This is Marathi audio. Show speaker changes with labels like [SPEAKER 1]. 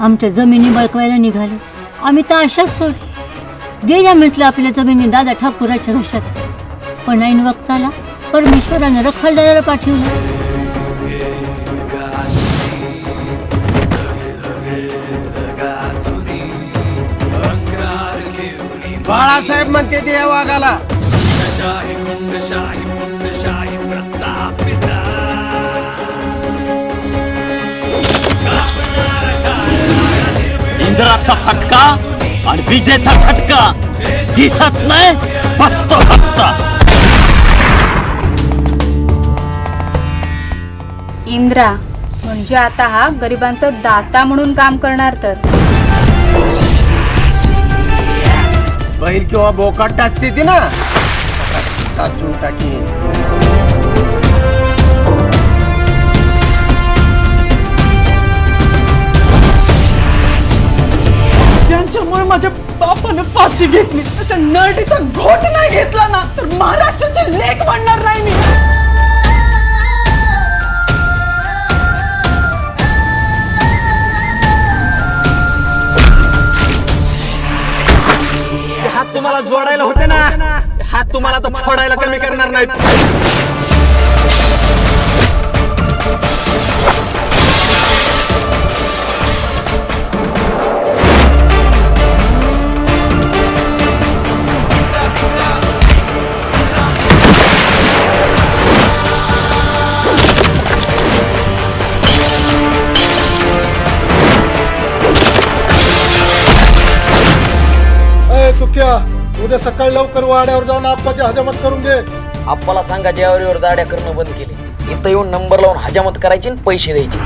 [SPEAKER 1] आमच्या जमिनी बळकवायला निघाले. आम्ही तर अशाच सोड. गेल्या म्हटलं आपल्या जमिनी दादा ठाकूराच्या घशात. पण ऐन वक्ताला परमेश्वरानं रखडदाराला पाठवलं.
[SPEAKER 2] बाळासाहेब म्हणते ते या वाघाला
[SPEAKER 3] इंद्राचा फटका आणि विजेचा झटका. दिसत नाही बसतो फक्त.
[SPEAKER 4] इंद्रा म्हणजे आता हा गरिबांचा दाता म्हणून काम करणार तर.
[SPEAKER 2] बैल किंवा बोकाट टाचते ती ना. टाचून टाकी
[SPEAKER 5] ज्यांच्यामुळे माझ्या बापानं फाशी घेतली. त्याच्या नरडीचा घोट नाही घेतला ना तर महाराष्ट्राचे लेख म्हणणार नाही मी.
[SPEAKER 3] हात तुम्हाला जोडायला होते ना. हात तुम्हाला तो फोडायला कमी करणार नाहीत.
[SPEAKER 6] चुक्या उद्या सकाळी लवकर वाड्यावर जाऊन आप्पाची हजामत करून घे.
[SPEAKER 7] आप्पाला सांगा जेवारीवर दाड्या करणं बंद केले इथं येऊन नंबर लावून हजामत करायची आणि पैसे द्यायचे.